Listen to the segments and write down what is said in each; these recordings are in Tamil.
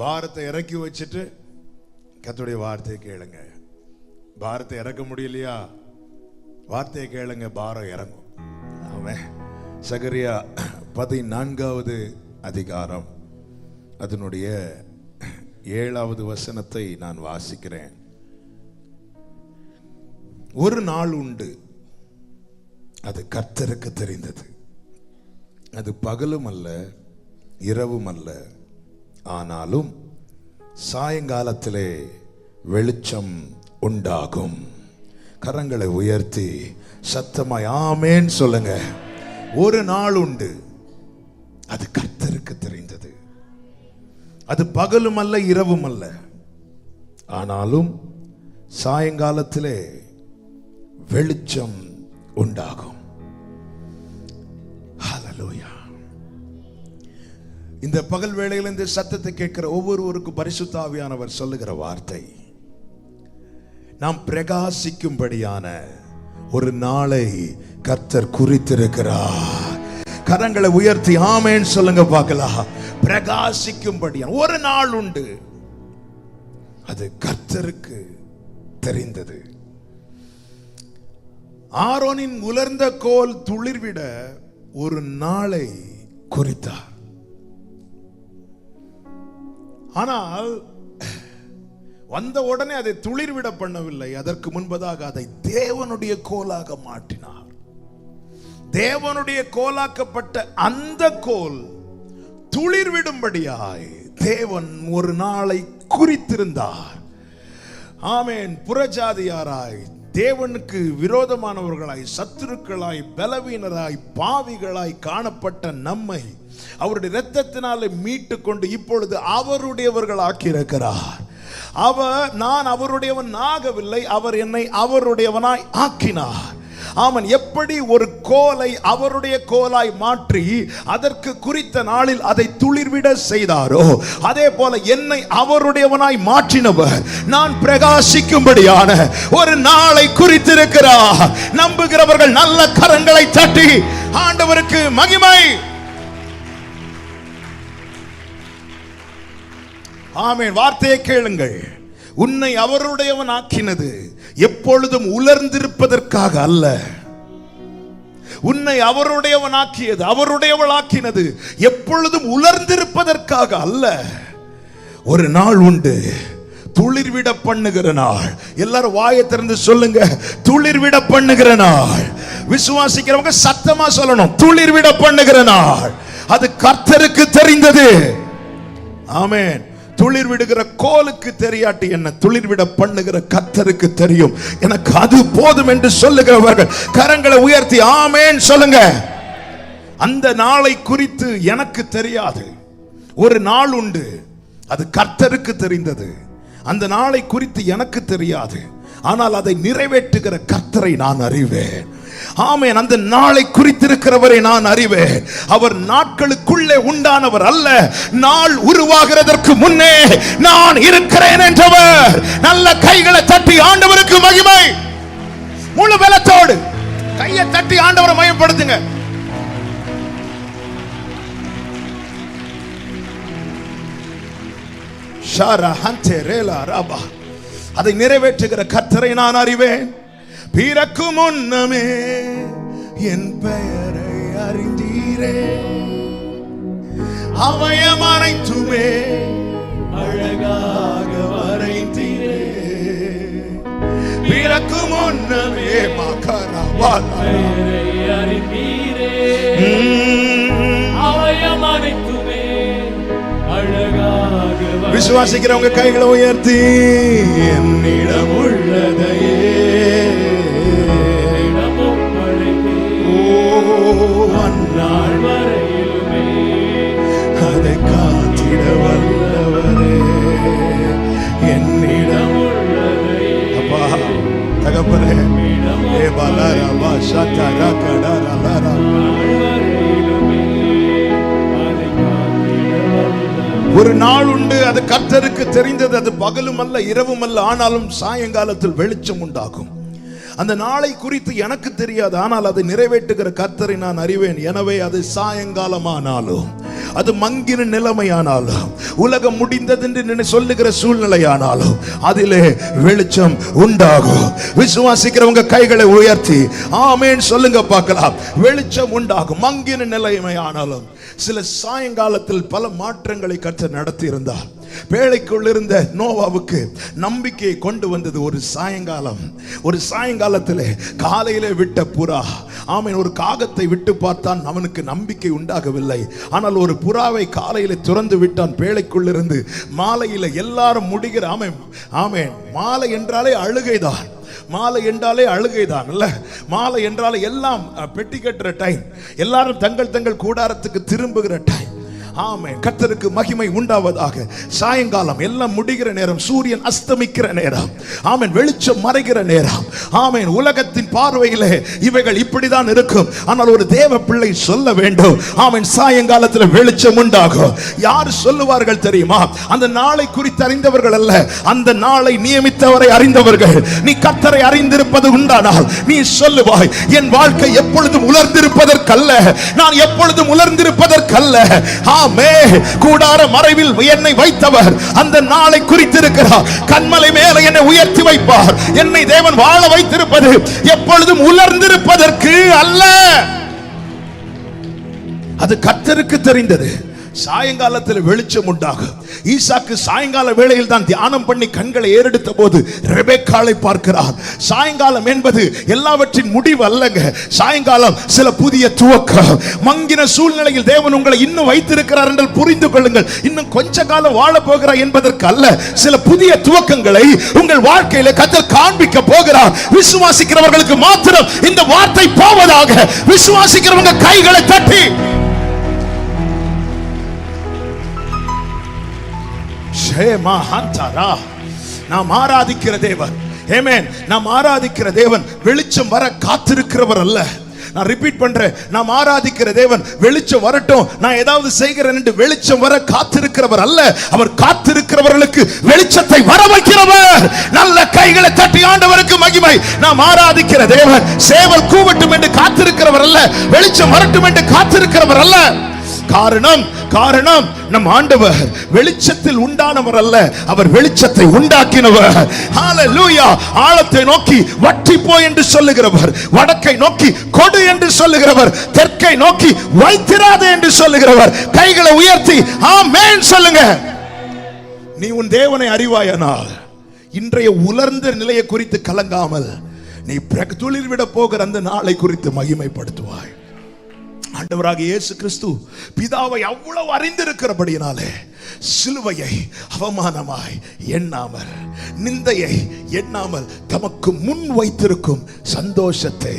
பாரத்தை இறக்கி வச்சுட்டு கத்துடைய வார்த்தையை கேளுங்க. பாரத்தை இறக்க முடியலையா? வார்த்தையை கேளுங்க பாரம் இறங்கும். அவன் சகரியா பதினான்காவது அதிகாரம். அதனுடைய ஏழாவது வசனத்தை நான் வாசிக்கிறேன். ஒரு நாள் உண்டு. அது கர்த்தருக்கு தெரிந்தது. அது பகலும் அல்ல இரவும் அல்ல. ஆனாலும் சாயங்காலத்திலே வெளிச்சம் உண்டாகும். கரங்களை உயர்த்தி சத்தமாய் ஆமேன்னு சொல்லுங்க. ஒரு நாள் உண்டு. அது கர்த்தருக்கு தெரிந்தது. அது பகலும் அல்ல இரவும் அல்ல. ஆனாலும் சாயங்காலத்திலே வெளிச்சம் உண்டாகும். இந்த பகல் வேளையில் இந்த சத்தத்தை கேட்கிற ஒவ்வொருவருக்கும் பரிசுத்தாவியானவர் சொல்லுகிற வார்த்தை. நாம் பிரகாசிக்கும்படியான ஒரு நாளை கர்த்தர் குறித்திருக்கிறார். கரங்களை உயர்த்தி ஆமேன்னு சொல்லுங்க பார்க்கலாம். பிரகாசிக்கும்படியான ஒரு நாள் உண்டு. அது கர்த்தருக்கு தெரிந்தது. ஆரோனின் உலர்ந்த கோல் துளிர்விட ஒரு நாளை குறித்தார். ஆனால் வந்த உடனே அதை துளிர்விட பண்ணவில்லை. அதற்கு முன்பதாக அதை தேவனுடைய கோலாக மாற்றினார். தேவனுடைய கோலாக்கப்பட்ட அந்த கோல் துளிர்விடும்படியாய் தேவன் ஒரு நாளை குறித்திருந்தார். ஆமேன். புறஜாதியாராய் தேவனுக்கு விரோதமானவர்களாய் சத்துருக்களாய் பலவீனராய் பாவிகளாய் காணப்பட்ட நம்மை அவருடைய இரத்தத்தினாலே மீட்டு கொண்டு இப்பொழுது அவருடையவர்கள் இருக்கிறார் அவர் நான் அவருடையவன் ஆகவில்லை அவர் என்னை அவருடையவனாய் ஆக்கினார். ஆமன் எப்படி ஒரு கோலை அவருடைய கோலாய் மாற்றி அதற்கு குறித்த நாளில் அதை துளிர்விட செய்தாரோ அதே போல என்னை அவருடையவனாய் மாற்றினவர். நான் பிரகாசிக்கும்படியான ஒரு நாளை குறித்திருக்கிறார் நம்புகிறவர்கள் நல்ல கரங்களை தட்டி ஆண்டவருக்கு மகிமை. ஆமேன் வார்த்தையை கேளுங்கள். உன்னை அவருடையவன் ஆக்கினது எப்பொழுதும் உலர்ந்திருப்பதற்காக அல்ல. உன்னை அவருடையவன் அவருடையவனாக்கியது அவருடையவளாக்கினது எப்பொழுதும் உலர்ந்திருப்பதற்காக அல்ல. ஒரு நாள் உண்டு துளிர்விட பண்ணுகிற நாள். எல்லாரும் வாயை திறந்து சொல்லுங்க துளிர்விட பண்ணுகிற நாள். விசுவாசிக்கிறவங்க சத்தமா சொல்லணும் துளிர்விட பண்ணுகிற நாள். அது கர்த்தருக்கு தெரிந்தது. ஆமேன். துளிர் விடுகிற கோலுக்கு தெரியாட்டி என்ன துளிர் விட பண்ணுகிற கத்தருக்கு தெரியும். எனக்கு அது போதும் என்று சொல்லுகிறவர்கள் கரங்களை உயர்த்தி ஆமேன் சொல்லுங்க. அந்த நாளை குறித்து எனக்கு தெரியாது. ஒரு நாள் உண்டு. அது கர்த்தருக்கு தெரிந்தது. அந்த நாளை குறித்து எனக்கு தெரியாது. ஆனால் அதை நிறைவேற்றுகிற கர்த்தரை நான் அறிவேன். ஆமேன். அந்த நாளை குறித்து இருக்கிறவரை நான் அறிவேன். அவர் நாட்களுக்குள்ளே உண்டானவர் அல்ல. நாள் உருவாகிறதற்கு முன்னே நான் இருக்கிறேன் என்றவர். நல்ல கைகளை தட்டி ஆண்டவருக்கு மகிமை. முழு பலத்தோடு கையை தட்டி ஆண்டவரை மயப்படுத்துங்க ஷாரா ஹந்தே ரேலா ராபா. அதை நிறைவேற்றுகிற கத்தரை நான் அறிவேன். பிறக்கும் முன்னமே என் பெயரை அறிந்தீரே. அவயம் அனைத்துமே அழகாக வரைந்தீரே. பிறக்கு முன்னமே மகரவாலா. பெயரை அறிந்தீரே அவயம் அனைத்துமே அழகாக விசுவாசிக்கிறவங்க கைகளை உயர்த்தி. என்னிடம் உள்ளதையே. அந்நாள் வரையிலுமே அதை காத்திட வல்லவரே என்னிடம் அப்பா ஏ கடரா. ஒரு நாள் உண்டு அது கர்த்தருக்கு தெரிந்தது அது பகலும் அல்ல இரவும் அல்ல ஆனாலும் சாயங்காலத்தில் வெளிச்சம் உண்டாகும் அந்த நாளை குறித்து எனக்கு தெரியாது ஆனால் அதை நிறைவேற்றுகிற கர்த்தரை நான் அறிவேன். எனவே அது சாயங்காலமானாலும் அது மங்கின நிலைமையானாலும் உலகம் முடிந்தது என்று சொல்லுகிற சூழ்நிலையானாலும் அதிலே வெளிச்சம் உண்டாகும். விசுவாசிக்கிறவங்க கைகளை உயர்த்தி ஆமேன் சொல்லுங்க பார்க்கலாம். வெளிச்சம் உண்டாகும் மங்கின நிலைமையானாலும் சில சாயங்காலத்தில் பல மாற்றங்களை கற்று நடத்தி இருந்தார் பேழைக்குள் இருந்த நோவாவுக்கு நம்பிக்கையை கொண்டு வந்தது ஒரு சாயங்காலம். ஒரு சாயங்காலத்தில் காலையிலே விட்ட புறா. ஆமீன் ஒரு காகத்தை விட்டு பார்த்தான் அவனுக்கு நம்பிக்கை உண்டாகவில்லை. ஆனால் ஒரு புறாவை காலையில துறந்து விட்டான் பேழைக்குள் இருந்து மாலையில எல்லாரும் முடிகிற ஆமை ஆமேன் மாலை என்றாலே அழுகைதான். மாலை என்றாலே அழுகைதான் இல்ல மாலை என்றாலே எல்லாம் அஹ், பெட்டி கட்டுற டைம் எல்லாரும் தங்கள் தங்கள் கூடாரத்துக்கு திரும்புகிற டைம் ஆமே கத்தருக்கு மகிமை உண்டாவதாக. சாயங்காலம் எல்லாம் முடிகிற நேரம் சூரியன் அஸ்தமிக்கிற நேரம். ஆமேன் வெளிச்சம் மறைகிற நேரம். ஆமேன் உலகத்தின் பார்வையிலே இவைகள் இப்படிதான் இருக்கும். ஆனால் ஒரு தேவ பிள்ளை சொல்ல வேண்டும். ஆமேன் சாயங்காலத்தில் வெளிச்சம் உண்டாகும். யார் சொல்லுவார்கள் தெரியுமா? அந்த நாளை குறித்து அறிந்தவர்கள் அல்ல. அந்த நாளை நியமித்தவரை அறிந்தவர்கள். நீ கத்தரை அறிந்திருப்பது உண்டானால் நீ சொல்லுவாய் என் வாழ்க்கை எப்பொழுதும் உலர்ந்திருப்பதற்கல்ல. நான் எப்பொழுதும் உலர்ந்திருப்பதற்கல்ல. ஆமே கூடார மறைவில் என்னை வைத்தவர். அந்த நாளை குறித்திருக்கிறார். கண்மலை மேல என்னை உயர்த்தி வைப்பார். என்னை தேவன் வாழ வைத்திருப்பது எப்பொழுதும் உலர்ந்திருப்பதற்கு அல்ல. அது கத்தருக்கு தெரிந்தது. சாயங்காலத்தில் வெளிச்சம் உண்டாகும். ஈசாக்கு சாயங்கால வேளையில் தான் தியானம் பண்ணி கண்களை ஏறெடுத்த போது ரெபேக்காலை பார்க்கிறார். சாயங்காலம் என்பது எல்லாவற்றின் முடிவு அல்லங்க. சாயங்காலம் சில புதிய துவக்கம். மங்கின சூழ்நிலையில் தேவன் உங்களை இன்னும் வைத்திருக்கிறார் என்று புரிந்து கொள்ளுங்கள். இன்னும் கொஞ்ச காலம் வாழ போகிறார் என்பதற்கு அல்ல. சில புதிய துவக்கங்களை உங்கள் வாழ்க்கையில கத்தர் காண்பிக்க போகிறார். விசுவாசிக்கிறவர்களுக்கு மாத்திரம் இந்த வார்த்தை போவதாக. விசுவாசிக்கிறவங்க கைகளை தட்டி. ஷேமா ஹந்தரா நாம் ஆராதிக்கிற தேவன். ஏமேன் நாம் ஆராதிக்கிற தேவன் வெளிச்சம் வர காத்திருக்கிறவர் அல்ல. நான் ரிப்பீட் பண்றேன். நாம் ஆராதிக்கிற தேவன் வெளிச்சம் வரட்டும். நான் ஏதாவது செய்கிறேன் வெளிச்சம் வர காத்திருக்கிறவர் அல்ல. அவர் காத்திருக்கிறவர்களுக்கு வெளிச்சத்தை வர வைக்கிறவர். நல்ல கைகளை தட்டி ஆண்டவருக்கு மகிமை. நாம் ஆராதிக்கிற தேவன் சேவல் கூவட்டும் என்று காத்திருக்கிறவர் அல்ல. வெளிச்சம் வரட்டும் என்று காத்திருக்கிறவர் அல்ல. காரணம் காரணம் நம் ஆண்டவர் வெளிச்சத்தில் உண்டானவர் அல்ல அவர் வெளிச்சத்தை உண்டாக்கினவர். ஹalleluya ஆழத்தை நோக்கி வற்றி போ என்று சொல்லுகிறவர். வடக்கை நோக்கி கொடு என்று சொல்லுகிறவர். தெற்கை நோக்கி வைத்திராதே என்று சொல்லுகிறவர். கைகளை உயர்த்தி ஆமென் சொல்லுங்க. நீ உன் தேவனை அறிவாயானால் இன்றைய உலர்ந்த நிலையை குறித்து கலங்காமல் நீ பிறகு துளிர் விட போகிற அந்த நாளை குறித்து மகிமைப்படுத்துவாய். ஆண்டவராக இயேசு கிறிஸ்து பிதாவை அவ்வளவு அறிந்திருக்கிறபடியினாலே சிலுவையை அவமானமாய் எண்ணாமல் நிந்தையை எண்ணாமல் தமக்கு முன் வைத்திருக்கும் சந்தோஷத்தை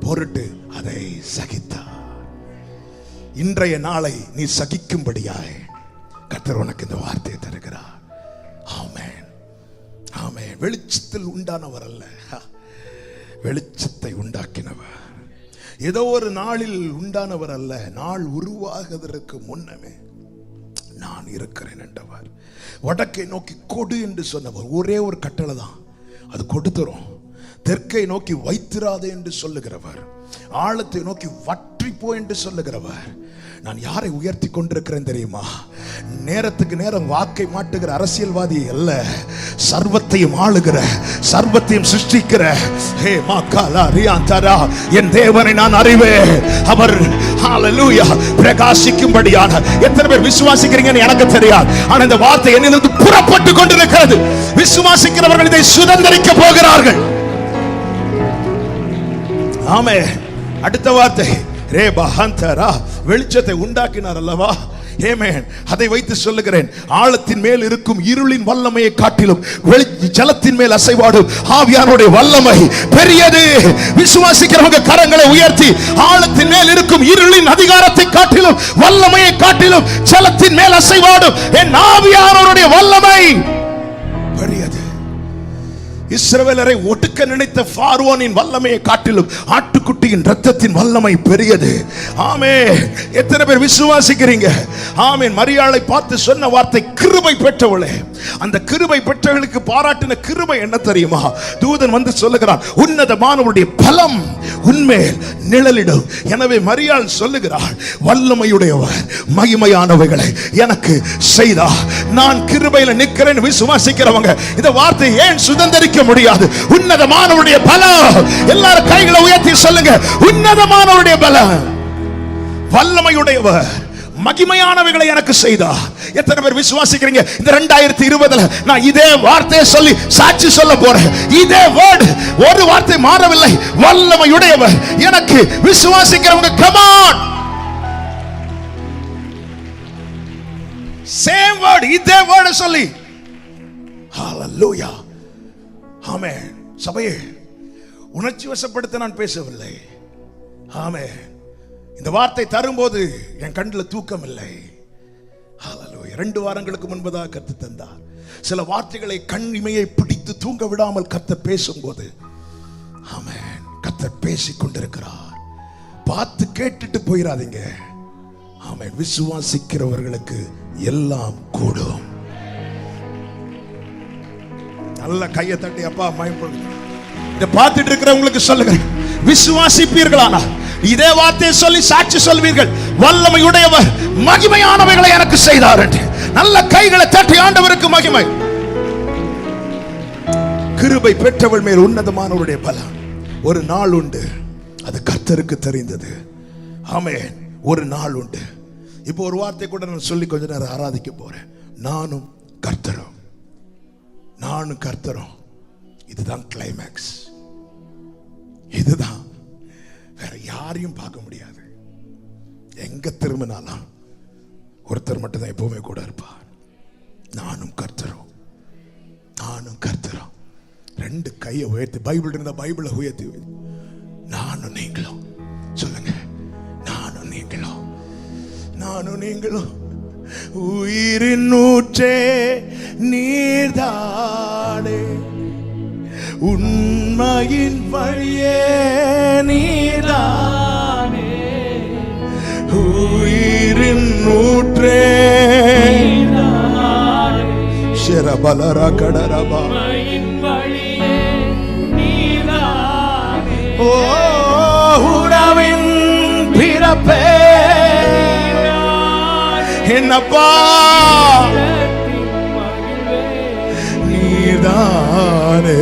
பொருட்டு அதை சகித்தார். இன்றைய நாளை நீ சகிக்கும்படியாய் கர்த்தர் உனக்கு இந்த வார்த்தையை தருகிறார். ஆமேன். ஆமென். வெளிச்சத்தில் உண்டானவர் அல்ல. வெளிச்சத்தை உண்டாக்கினவர். ஏதோ ஒரு நாளில் உண்டானவர் அல்ல. நாள் உருவாகுவதற்கு முன்னமே நான் இருக்கிறேன் என்றவர். வடக்கை நோக்கி கொடு என்று சொன்னவர். ஒரே ஒரு கட்டளை தான் அது கொடுத்துரும். தெற்கை நோக்கி வைத்திராதே என்று சொல்லுகிறவர். ஆழத்தை நோக்கி வற்றிப்போ என்று சொல்லுகிறவர். நான் யாரை உயர்த்தி கொண்டிருக்கிறேன் தெரியுமா? நேரத்துக்கு நேரம் வாக்கை மாட்டுகிற அரசியல்வாதி அல்ல. சர்வத்தையும் ஆளுகிற சர்வத்தையும் சிருஷ்டிக்கிற. ஹே மாக்காலா ரியாந்தரா என் தேவனை நான் அறிவேன். அவர் ஹalleluya பிரகாசிக்கும்படியான. எத்தனை பேர் விசுவாசிக்கிறீங்கன்னு எனக்கு தெரியாது. ஆனா இந்த வார்த்தை என்னிலிருந்து புறப்பட்டு கொண்டிருக்கிறது. விசுவாசிக்கிறவர்கள் இதை சுதந்திரிக்க போகிறார்கள். ஆமே. அடுத்த வார்த்தை ரே பஹாந்தரா வெளிச்சத்தை உண்டாக்கினார் அல்லவா? ஏமேன் அதை வைத்து சொல்லுகிறேன் ஆழத்தின் மேல் இருக்கும் இருளின் வல்லமையை காட்டிலும் வெளி ஜலத்தின் மேல் அசைவாடும் ஆவியானுடைய வல்லமை பெரியது. விசுவாசிக்கிறவங்க கரங்களை உயர்த்தி ஆழத்தின் மேல் இருக்கும் இருளின் அதிகாரத்தை காட்டிலும் வல்லமையை காட்டிலும் ஜலத்தின் மேல் அசைவாடும் என் ஆவியானவருடைய வல்லமை. இஸ்ரவேலரை ஒடுக்க நினைத்த பார்வோனின் வல்லமையை காட்டிலும் ஆட்டுக்குட்டியின் ரத்தத்தின் வல்லமை பெரியது. ஆமே எத்தனை பேர் விசுவாசிக்கிறீங்க? ஆமேன். மரியாளை பார்த்து சொன்ன வார்த்தை கிருபை பெற்றவளே. அந்த கிருபை பெற்றவர்களுக்கு பாராட்டின கிருபை என்ன தெரியுமா? தூதன் வந்து சொல்லுகிறான் உன்னதமானவருடைய பலம் உன்மேல் நிழலிடும். எனவே மரியாள் சொல்லுகிறாள் வல்லமையுடையவர் மகிமையானவைகளை எனக்கு செய்தா. நான் கிருபையில நிற்கிறேன் விசுவாசிக்கிறவங்க. இந்த வார்த்தை ஏன் சுதந்திரிக்க முடியாது? உன்னதமானவருடைய பலம். எல்லாரும் கைகளை உயர்த்தி சொல்லுங்க உன்னதமானவருடைய பலம். வல்லமையுடையவர் மகிமையானவைகளை எனக்கு செய்தா. எத்தனை பேர் விசுவாசிக்கிறீங்க? இந்த ரெண்டாயிரத்தி இருபதுல நான் இதே வார்த்தையை சொல்லி சாட்சி சொல்ல போறேன். இதே வேர்டு ஒரு வார்த்தை மாறவில்லை. வல்லமையுடையவர். எனக்கு விசுவாசிக்கிறவங்க கமான் சேம் வேர்டு இதே வேர்டு சொல்லி. ஹalleluya ஆமென் சபையே உணர்ச்சி வசப்படுத்த நான் பேசவில்லை. ஆமென் இந்த வார்த்தை தரும்போது என் கண்ணில் தூக்கம் இல்லை. இரண்டு ரெண்டு வாரங்களுக்கு முன்பதாக கத்து தந்தார். சில வார்த்தைகளை கண் இமையை பிடித்து தூங்க விடாமல் கத்த பேசும்போது ஆமென். கத்த பேசிக் கொண்டிருக்கிறார். பார்த்து கேட்டுட்டு போயிடாதீங்க ஆமென். விசுவாசிக்கிறவர்களுக்கு எல்லாம் கூடும். நல்ல கையை தட்டி அப்பா மயப்படுங்க இதை பார்த்துட்டு இருக்கிறவங்களுக்கு சொல்லுங்க. விசுவாசிப்பீர்களானா இதே வார்த்தையை சொல்லி சாட்சி சொல்வீர்கள். வல்லமையுடையவர் மகிமையானவைகளை எனக்கு செய்தார் என்று. நல்ல கைகளை தட்டி ஆண்டவருக்கு மகிமை. கிருபை பெற்றவள் மேல் உன்னதமானவருடைய பலம் ஒரு நாள் உண்டு. அது கர்த்தருக்கு தெரிந்தது. ஆமே ஒரு நாள் உண்டு. இப்போ ஒரு வார்த்தை கூட நான் சொல்லி கொஞ்ச நேரம் ஆராதிக்க போறேன். நானும் கர்த்தரும். நானும் கர்த்தரும். இதுதான் கிளைமேக்ஸ் இதுதான். வேற யாரையும் பார்க்க முடியாது. எங்க திரும்பினாலும் ஒருத்தர் மட்டும்தான் எப்பவுமே கூட இருப்பார். நானும் கர்த்தரும். நானும் கர்த்தரும். ரெண்டு கையை உயர்த்தி பைபிள் இருந்த பைபிளை உயர்த்தி. நானும் நீங்களும். சொல்லுங்க. நானும் நீங்களும். நானும் நீங்களும். உயிரின் நூற்றே நீர்தானே. உண்மையின் வழியே நீர்தானே உயிரின் நூற்றே ஷரபலரா கடரபா. நீதானே. ஓ உறவின் பிறப்பே. என்னப்பா. நீதானே.